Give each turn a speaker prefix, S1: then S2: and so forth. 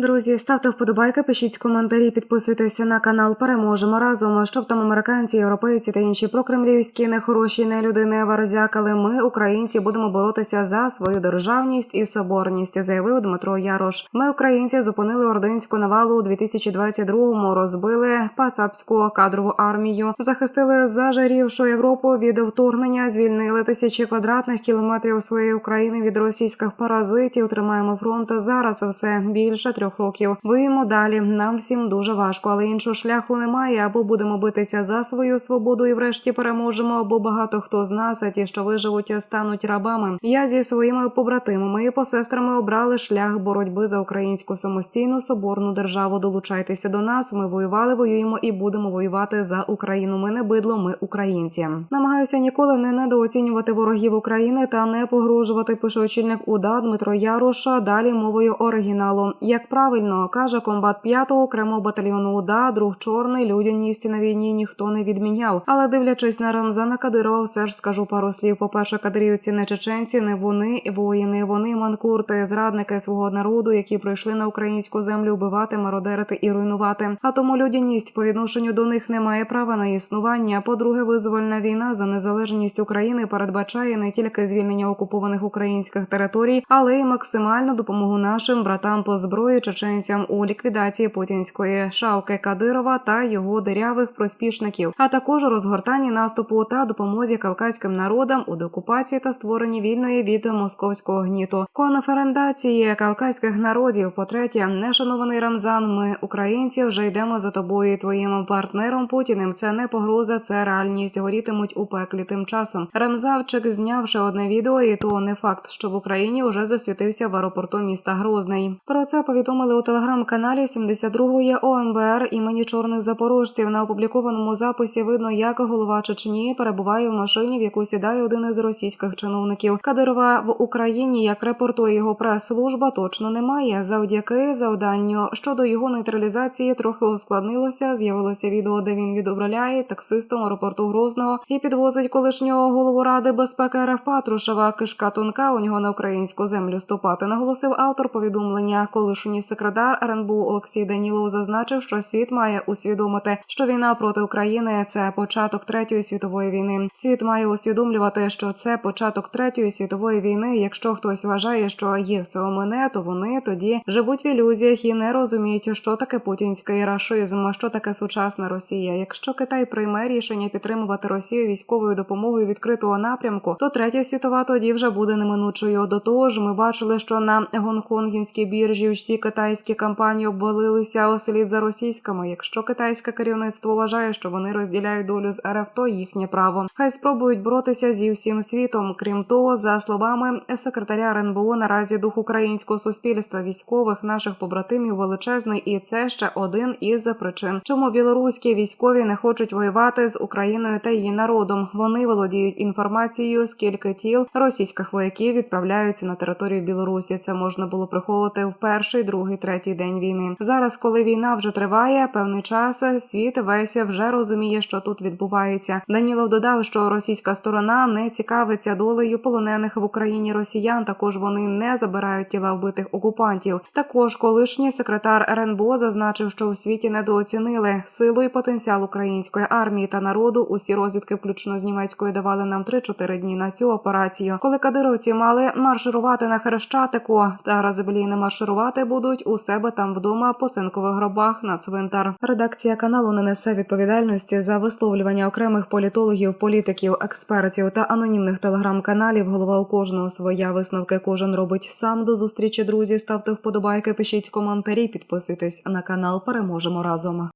S1: Друзі, ставте вподобайки, пишіть коментарі, підписуйтеся на канал. Переможемо разом, щоб там американці, європейці та інші прокремлівські нехороші нелюди не варзякали. Ми, українці, будемо боротися за свою державність і соборність, заявив Дмитро Ярош. Ми, українці, зупинили ординську навалу у 2022-му, розбили пацапську кадрову армію, захистили зажарівшу Європу від вторгнення, звільнили тисячі квадратних кілометрів своєї України від російських паразитів. Тримаємо фронт зараз. Все більше трьох років. Воюємо далі. Нам всім дуже важко, але іншого шляху немає. Або будемо битися за свою свободу і врешті переможемо. Або багато хто з нас, а ті, що виживуть, стануть рабами. Я зі своїми побратимами і посестрами обрали шлях боротьби за українську самостійну соборну державу. Долучайтеся до нас. Ми воювали, воюємо і будемо воювати за Україну. Ми не бидло, ми українці. Намагаюся ніколи не недооцінювати ворогів України та не погрожувати. Пише очільник УДА Дмитро Яроша. Далі мовою оригіналу. Як правильно каже комбат 5-го окремого батальйону УДА, друг чорний людяність на війні ніхто не відміняв. Але дивлячись на Рамзана Кадирова, все ж скажу пару слів. По перше, кадирівці не чеченці, не вони воїни. Вони манкурти, зрадники свого народу, які прийшли на українську землю вбивати, мародерити і руйнувати. А тому людяність по відношенню до них не має права на існування. По-друге, визвольна війна за незалежність України передбачає не тільки звільнення окупованих українських територій, але й максимальну допомогу нашим братам по зброї чеченцям у ліквідації путінської шавки Кадирова та його дирявих приспішників, а також розгортанні наступу та допомозі кавказьким народам у деокупації та створенні вільної від московського гніту. Конферендації кавказьких народів. По третє, нешанований Рамзан. Ми, українці, вже йдемо за тобою. і Твоїм партнером Путіним. Це не погроза, це реальність. Горітимуть у пеклі. Тим часом Рамзавчик зняв ще одне відео, і то не факт, що в Україні вже засвітився в аеропорту міста Грозний. Про це повідомили у телеграм-каналі 72-ї ОМБР імені чорних запорожців. На опублікованому записі видно, як голова Чечні перебуває в машині, в яку сідає один із російських чиновників. Кадирова в Україні, як репортує його прес-служба, точно немає. Завдяки завданню щодо його нейтралізації трохи ускладнилося. З'явилося відео, де він відображає таксистом аеропорту Грозного і підвозить колишнього голову ради безпеки РФ Патрушева. Кишка тонка у нього на українську землю ступати. Наголосив автор повідомлення. Колишній секретар РНБУ Олексій Данілов зазначив, що світ має усвідомити, що війна проти України це початок третьої світової війни. Світ має усвідомлювати, що це початок третьої світової війни. Якщо хтось вважає, що їх це омине, то вони тоді живуть в ілюзіях і не розуміють, що таке путінський рашизм, що таке сучасна Росія. Якщо Китай прийме рішення підтримувати Росію військовою допомогою відкритого напрямку, то третя світова тоді вже буде неминучою. До того ж, ми бачили, що на гонконгівській біржі всі китайські компанії обвалилися ослід за російськими. Якщо китайське керівництво вважає, що вони розділяють долю з РФ, то їхнє право. Хай спробують боротися зі всім світом. Крім того, за словами секретаря РНБО, наразі дух українського суспільства військових наших побратимів величезний, і це ще один із причин, чому білоруські військові не хочуть воювати з Україною та її народом. Вони володіють інформацією, скільки тіл російських вояків відправляються на територію Білорусі. Це можна було приховувати в перший, другий, третій день війни. Зараз, коли війна вже триває, певний час світ весь вже розуміє, що тут відбувається. Данілов додав, що російська сторона не цікавиться долею полонених в Україні росіян. Також вони не забирають тіла вбитих окупантів. Також колишній секретар РНБО зазначив, що у світі недооцінили силу і потенціал української армії та народу. Усі розвідки, включно з німецькою, давали нам 3-4 дні на цю операцію. Коли кадировці мали марширувати на хрещатику, та разиблі не марширувати будуть у себе там вдома по цинкових гробах на цвинтар. Редакція каналу не несе відповідальності за висловлювання окремих політологів, політиків, експертів та анонімних телеграм-каналів. Голова у кожного своя висновки кожен робить сам. До зустрічі, друзі. Ставте вподобайки, пишіть коментарі, підписуйтесь на канал. Переможемо разом.